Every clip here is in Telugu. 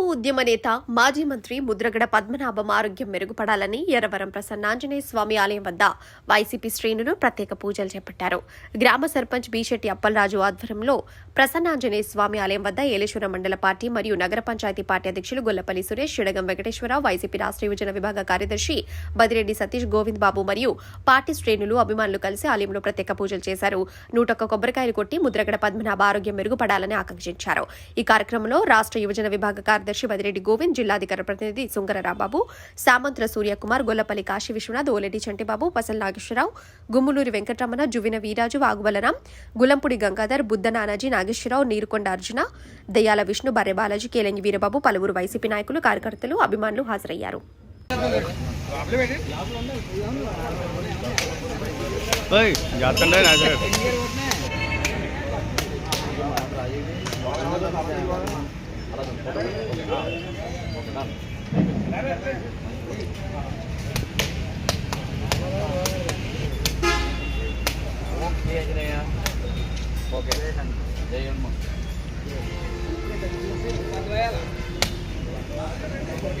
ఉద్యమ నేత మాజీ మంత్రి ముద్రగడ పద్మనాభం ఆరోగ్యం మెరుగుపడాలని ఎర్రవరం ప్రసన్నాంజనేయ స్వామి ఆలయం వద్ద వైసీపీ శ్రేణులు ప్రత్యేక పూజలు చేపట్టారు. గ్రామ సర్పంచ్ బీశెట్టి అప్పలరాజు ఆధ్వర్యంలో ప్రసన్నాంజనేయ స్వామి ఆలయం వద్ద ఏలేశ్వరం మండల పార్టీ మరియు నగర పంచాయతీ పార్టీ అధ్యక్షులు గొల్లపల్లి సురేష్ షిడగం వెంకటేశ్వరరావు వైసీపీ రాష్ట్ర యువజన విభాగ కార్యదర్శి బదిరెడ్డి సతీష్ గోవింద్ బాబు మరియు పార్టీ శ్రేణులు అభిమానులు కలిసి ఆలయంలో ప్రత్యేక పూజలు చేశారు. నూటొక్క కొబ్బరికాయలు కొట్టి ముద్రగడ పద్మనాభ ఆరోగ్యం మెరుగుపడాలని ఆకాంక్షించారు. ఈ కార్యక్రమంలో రాష్ట్ర యువజన విభాగ కార్యదర్శి బదిరెడ్డి గోవింద్ జిల్లాధికార ప్రతినిధి సుంగర రాబాబు సామంత్ర సూర్యకుమార్ గొల్లపల్లి కాశీ విశ్వనాథ్ ఓలెడ్డి చంటిబాబు పసల్ నాగేశ్వరరావు గుమ్ములూరి వెంకటరమణ జువిన వీరాజు వాగుబలరాం గులంపుడి గంగాధర్ బుద్ధ నానాజీ నాగేశ్వరరావు నీరుకొండ అర్జున దయ్యాల విష్ణు బర్రె బాలాజీ కేలంగి వీరబాబు పలువురు వైసీపీ నాయకులు కార్యకర్తలు అభిమానులు హాజరయ్యారు. ఓయ్ జాతండే నాజర్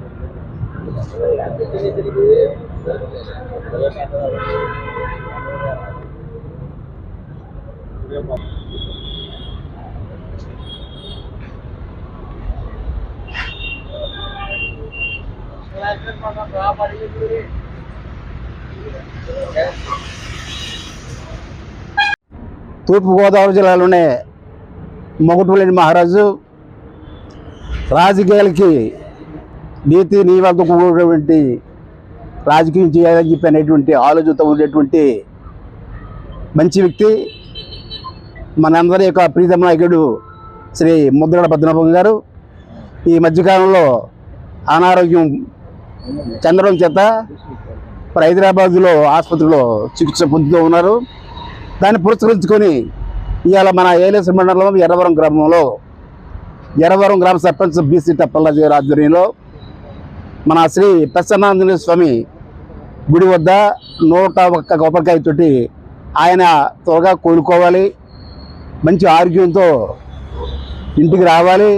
తూర్పుగోదావరి జిల్లాలోనే మొగటులేని మహారాజు రాజకీయాలకి నీతి నియమాలతో కూడినటువంటి రాజకీయం చేయాలని చెప్పి అనేటువంటి ఆలోచనతో ఉండేటువంటి మంచి వ్యక్తి మనందరి యొక్క ప్రీతమ నాయకుడు శ్రీ ముద్రగడ పద్మనాభం గారు. ఈ మధ్యకాలంలో అనారోగ్యం చెందడం చేత మరి హైదరాబాద్లో ఆసుపత్రిలో చికిత్స పొందుతూ ఉన్నారు. దాన్ని పురస్కరించుకొని ఇవాళ మన ఏలేశ్వర మండలం ఎర్రవరం గ్రామంలో ఎర్రవరం గ్రామ సర్పంచ్ బీసీ టప్పల్లాజీ గారి ఆధ్వర్యంలో మన శ్రీ ప్రసన్నాంజనేయ స్వామి గుడి వద్ద నూట ఒక్క కొబ్బరికాయతోటి ఆయన త్వరగా కోలుకోవాలి మంచి ఆరోగ్యంతో ఇంటికి రావాలి.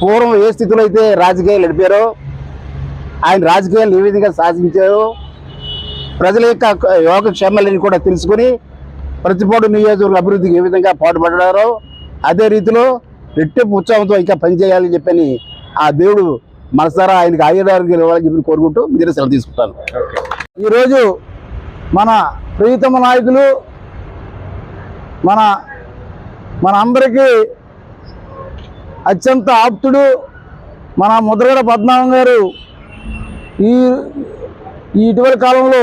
పూర్వం ఏ స్థితిలో అయితే రాజకీయాలు నడిపారో ఆయన రాజకీయాలు ఏ విధంగా సాధించారో ప్రజల యొక్క యోగక్షేమాలని కూడా తెలుసుకొని ప్రతిపాడు నియోజకవర్గ అభివృద్ధికి ఏ విధంగా పాటుపడ్డారో అదే రీతిలో రెట్టింపు ఉత్సాహంతో ఇంకా పనిచేయాలని చెప్పని ఆ దేవుడు మనసారా ఆయనకి ఆయురారోగ్యాలు ఇవ్వాలని చెప్పి కోరుకుంటూ మీరు సెలవు తీసుకుంటాను. ఈరోజు మన ప్రీతమ నాయకులు మన మన అందరికీ అత్యంత ఆప్తుడు మన ముద్రగడ పద్మనాభం గారు ఈ ఈ ఇటీవల కాలంలో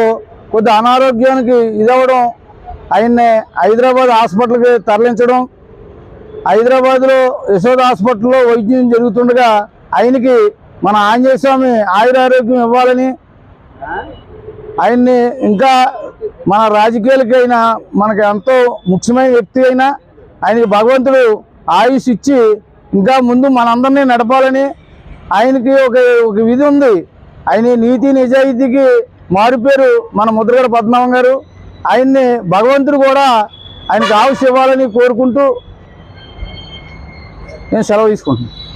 కొద్ది అనారోగ్యానికి ఇదవ్వడం ఆయన్ని హైదరాబాద్ హాస్పిటల్కి తరలించడం హైదరాబాద్లో యశోద హాస్పిటల్లో వైద్యం జరుగుతుండగా ఆయనకి మన ఆంజనేయ స్వామి ఆయురారోగ్యం ఇవ్వాలని ఆయన్ని ఇంకా మన రాజకీయాలకైనా మనకి ఎంతో ముఖ్యమైన వ్యక్తి అయినా ఆయనకి భగవంతుడు ఆయుష్ ఇచ్చి ఇంకా ముందు మనందరినీ నడపాలని ఆయనకి ఒక ఒక విధి ఉంది. ఆయన నీతి నిజాయితీకి మారుపేరు మన ముద్రగడ పద్మనాభం గారు. ఆయన్ని భగవంతుడు కూడా ఆయనకి ఆయుష్ ఇవ్వాలని కోరుకుంటూ నేను సెలవు తీసుకుంటున్నాను.